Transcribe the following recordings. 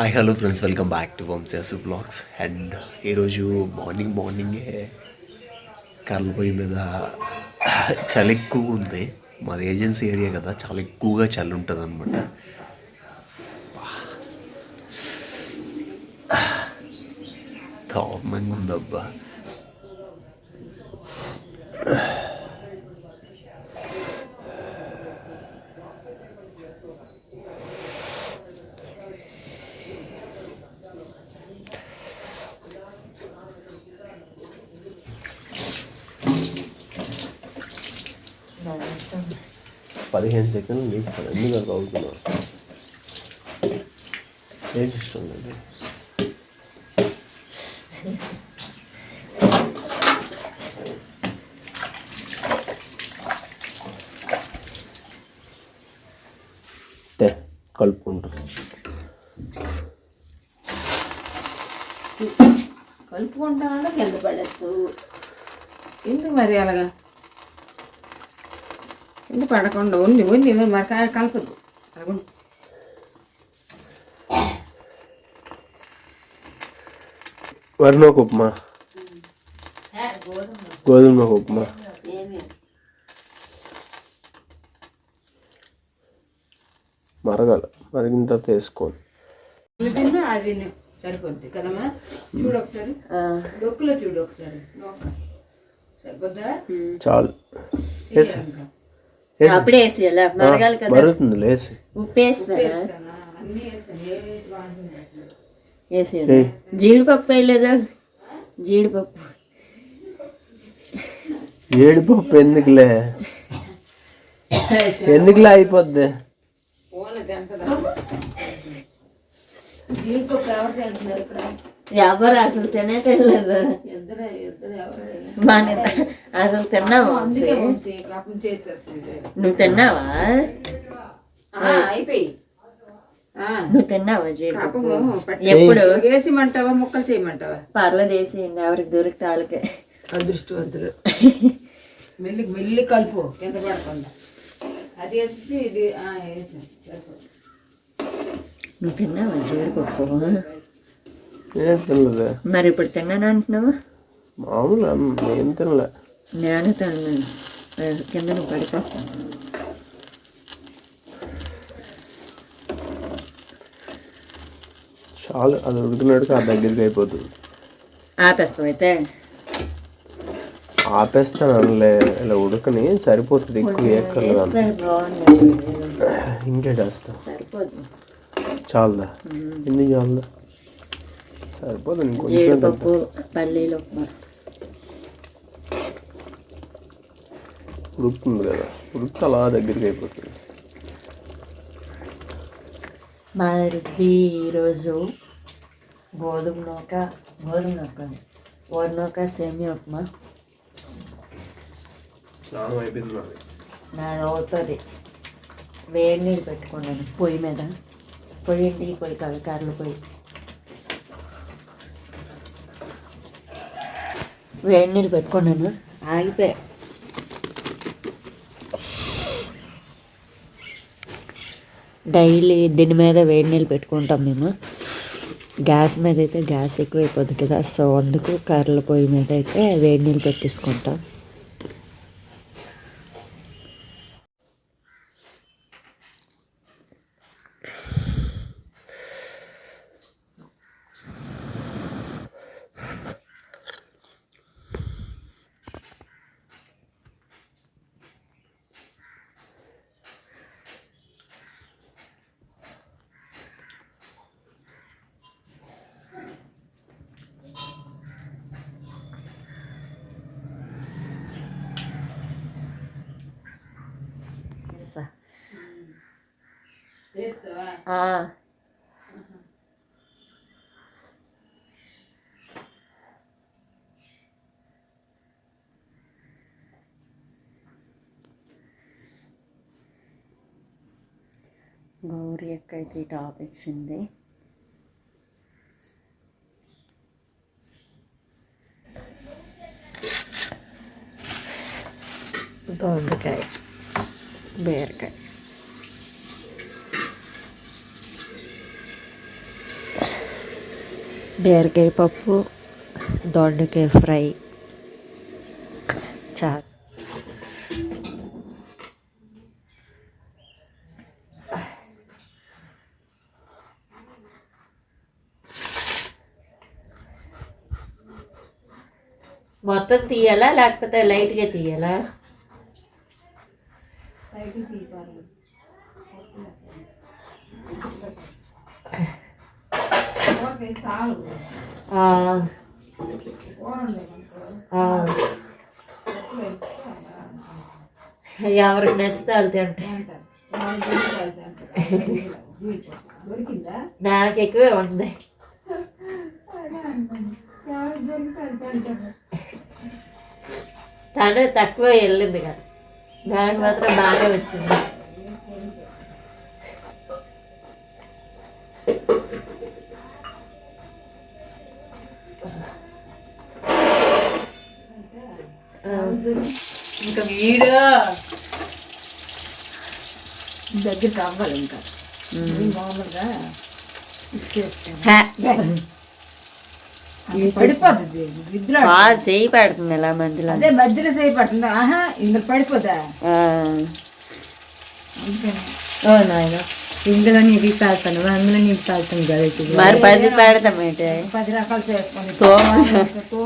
Hi hello friends welcome back to వంశాసు blogs and ఈరోజు morning మార్నింగే కర్రల పొయ్యి మీద చలి ఎక్కువ ఉంది. మాది ఏజెన్సీ ఏరియా కదా చాలా ఎక్కువగా చలి ఉంటుంది అనమాట దారుణంగా ఉందబ్బా. పదిహేను సెకండ్లు తీస్తాను ఎందుకు అలా అవుతున్నావు ఏం ఇష్టం లేదు తే కలుపుకుంటాను కలుపుకుంటానంటే కింద పడచ్చు ఎందుకు మరి అలాగా కింద పడకుండా ఉంది ఉంది మరి క- కలపద్దు. అలాగ ఉండు. వర్ణోక ఉప్మా? గోధుమ ఉప్మా. మరగాల. మరిగిన తర్వాత వేసుకోవాలి. అది సరిపోద్ది కదమ్మా? చూడు ఒకసారి. డొక్కులో చూడు ఒకసారి. సరిపోద్దా? చాలు. అప్పుడే వేసేయాలా మరగాలి కదా? మరుగుతుంది లేసి ఉప్పు వేస్తారా వేసేయాలి జీడిపప్పు వేయలేదా? జీడిపప్పు. ఏడిపప్పు ఎందుకులే? ఎందుకులే అయిపోద్ది? ఓన్లీ తింటదా జీడిపప్పు ఎవరు తింటున్నారు ఇక్కడ ఎవరు అసలు తినే తినలేదు. అసలు తిన్నావా నువ్వు తిన్నావా? నువ్వు తిన్నావా ఎప్పుడు? వేసిమంటావా ముక్కలు చేయమంటావా? పర్లేదు వేసేయండి ఎవరికి దొరికితే వాళ్ళకే. అదృష్టవంతులు మెల్లి మెల్లి కలుపు కింద పడకుండా. అది వేసేసి ఇది. నువ్వు తిన్నావా జీడిపప్పు తినలేదు? మరి ఇప్పుడు తిన్నాను అంటున్నావు? మామూలు ఏం తినలే. నేను తిన్నాను. కింద నువ్వు పడిపో చాలు అది ఉడికినట్టుగా ఆ దగ్గరికి అయిపోతుంది. ఆపేస్తావు అయితే? ఆపేస్తాను అనలే ఇలా ఉడకని సరిపోతుంది ఎక్కువ బాగుంది ఇంకే చేస్తా? చాలదా? ఎందుకు చాలదా? సరిపోతుంది ఇంకొంచెం జీడిపప్పు పల్లీలు ఉప్మా ఉడుకుతుంది కదా ఉడికి అలా దగ్గరికి అయిపోతుంది. మాది ఈరోజు గోధుమ నూక గోధుమ నూక ఓడి నూక సేమియా ఉప్మా. స్నానం అయిపోయింది నాది నా అవుతుంది. వేడి నీళ్ళు పెట్టుకున్నాను పొయ్యి మీద. పొయ్యి ఇంటికి పొయ్యి కాదు కర్రలు పొయ్యి. వేడి నీళ్ళు పెట్టుకున్నాను. ఆగిపోయా. డైలీ దీని మీద వేడి నీళ్ళు పెట్టుకుంటాం మేము. గ్యాస్ మీద అయితే గ్యాస్ ఎక్కువైపోతుంది కదా సో అందుకు కర్రల పొయ్యి మీద అయితే వేడి నీళ్ళు పెట్టేసుకుంటాం స- వేస్తావా? ఆ, గౌరీ అక్క అయితే ఈ టాప్ ఇచ్చింది. దొండకాయ బీరకాయ. బీరకాయ పప్పు దొండకాయ ఫ్రై. చారు మొత్తం తీయాలా? లేకపోతే లైట్గా తీయాలా సైడ్కి తీపాలి ఓకే చాలు ఆ, బాగుంది ఆ. ఎవరికి నచ్చితే వాళ్ళు వెళ్తే నాకు ఎక్కువే ఉంది తనే తను తక్కువ వెళ్ళింది కదా. నాకు మాత్రం బాగా వచ్చింది. ఇంకా వీడు. దగ్గరికి అవ్వాలి ఇంకా. మామూలుగా పడిపోతుంది చేయి పెడుతుంది ఇలా మధ్యలో. అదే మధ్యలో చేయి పడుతుంది. ఆహా ఇందులో ఓ నాయన. ఇందులో నీకు తాగుతాను అందులో నీకు తాగుతాను కదా. మరి పది పెడతాం ఏంటి? పది రకాలు చేసుకొని తోమ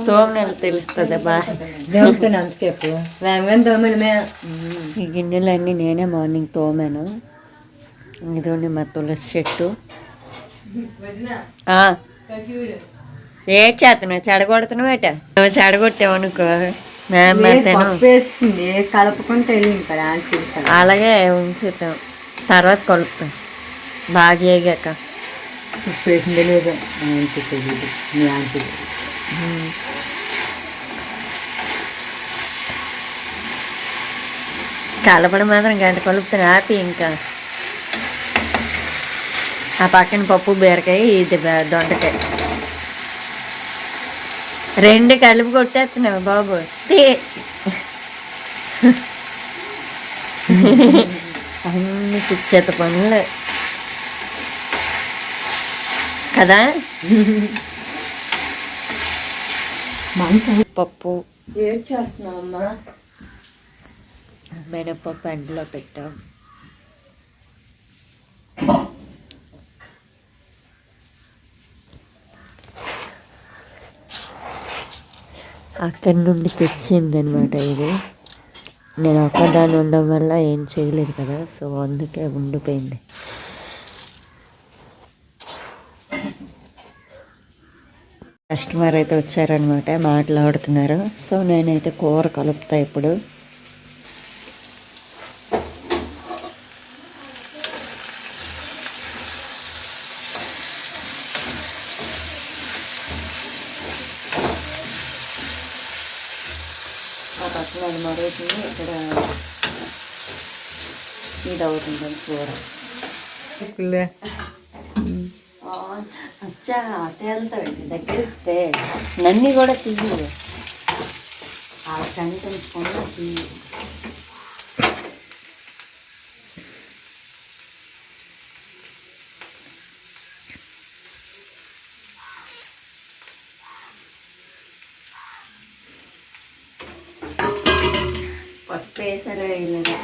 తోమనలు తెలుస్తుంది బా దొరుకుతాను అంతకేపు వేగం దోమలు మే ఈ గిన్నెలన్నీ నేనే మార్నింగ్ తోమాను. ఇదిగోండి మా తులసి చెట్టు. ఆ, ఏడ్ చేస్తున్నావు చెడగొడుతున్నావు ఏట? నువ్వు చెడగొట్టావు అనుకో. పెడతాను అలాగే ఉంచుతాం. తర్వాత కలుపుతాం. బాగా వేగాక అక్క లేదు మీ ఆంటీ కలపడం మాత్రం గంట కలుపుతాను ఆపి ఇంకా. ఆ పక్కన పప్పు బీరకాయ ఇది దొండకాయ. రెండు కలిపి కొట్టేస్తున్నావు బాబు. తీ. అన్ని పిచ్చేత పనులు. కదా? పప్పు ఏం చేస్తున్నావు అమ్మా మినపప్పు ఎండలో పెట్టాం. అక్కడి నుండి తెచ్చింది అనమాట ఇది. నేను ఒక్కదాన్ని ఉండడం వల్ల ఏం చేయలేదు కదా సో అందుకే ఉండిపోయింది. కస్టమర్ అయితే వచ్చారనమాట మాట్లాడుతున్నారు సో నేనైతే కూర కలుపుతా ఇప్పుడు. ఆ పక్కన అది మరుగుతుంది. ఇక్కడ ఇది అవుతుంది కూర. అచ్చా అటే వెళ్తావండి దగ్గర ఇస్తే కూడా తీయదు ఆ కనిపించకుండా తీయదు పసుపు వేసారో వేయలేదా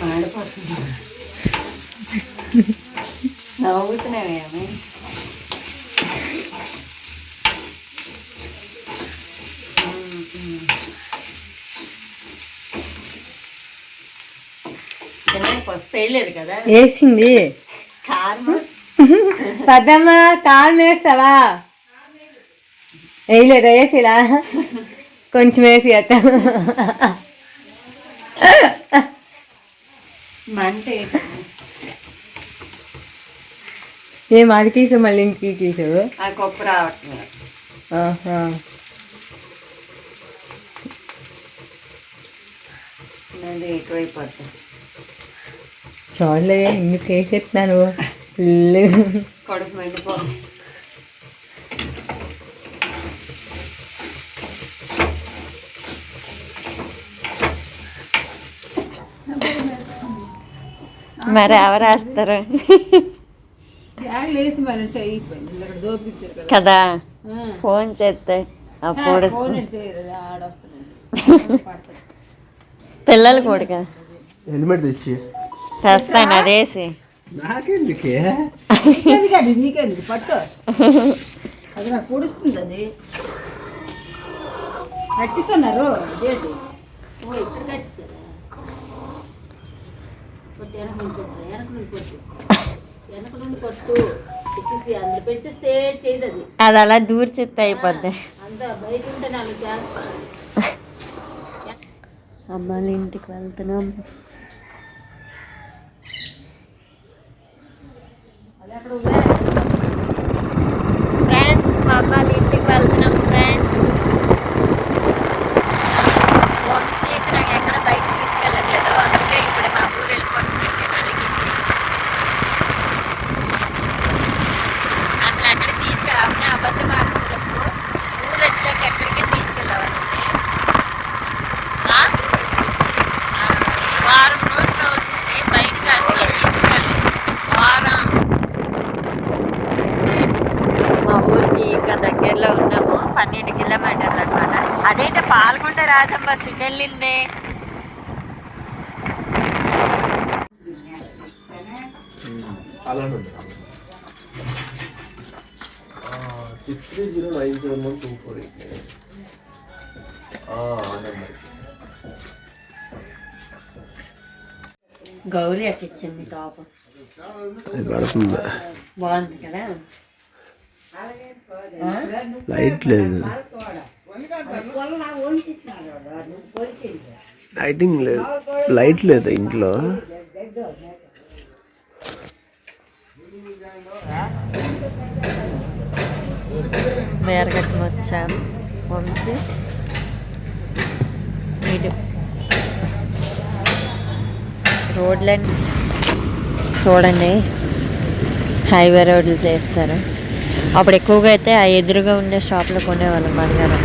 మాడిపోతుంది. నవ్వుతున్నావేమి పసుపు వేయలేదు కదా వేసింది కారం పెద్దమ్మ కారం వేస్తావా వేయలేదా వేసిలా కొంచెం వేసి అట్ట మంట. ఏం అది తీసావు మళ్ళీ ఇంటికి తీసావు ఆ కొప్పు రావట్లేదు. ఎక్కువైపోతుంది చూడలే ఇన్ని చేసేస్తున్నాను. కడుపు మరి ఎవరు వేస్తారు కదా. ఫోన్ చేస్తే అప్పుడు పిల్లలు కూడా కదా హెల్మెట్ తెచ్చి. తెస్తాను అదేసి. నాకెందుకే? పట్టు. అది నాకు పొడుస్తుంది అది కట్టిస్తున్నారు ఓ ఇక్కడ కట్టిస్తారా? వెనక వెనక వెనక నుండి కొట్టు. ఎక్కిసి అందులో పెట్టిస్తే చేయదు అది. అది అలా దూర్చిత్తే అయిపోద్ది. అంతా బయట ఉంటే నాలుగు చేస్తా. అమ్మాళ్ళ ఇంటికి వెళ్తున్నాం. అక్కడ రాజంబ వెళ్ళింది six three zero nine seven one two four eight. Number Gauri అక్క ఇచ్చింది టాప్ బాగుంది కదా? లైట్ లేదు. లైటింగ్ లేదు. లైట్ లేదు ఇంట్లో? వేరగట్టు వచ్చాం వంశీ. ఇటు రోడ్లని చూడండి హైవే రోడ్లు చేస్తారు. అప్పుడు ఎక్కువగా అయితే ఆ ఎదురుగా ఉండే షాప్లో కొనేవాళ్ళం బంగారం.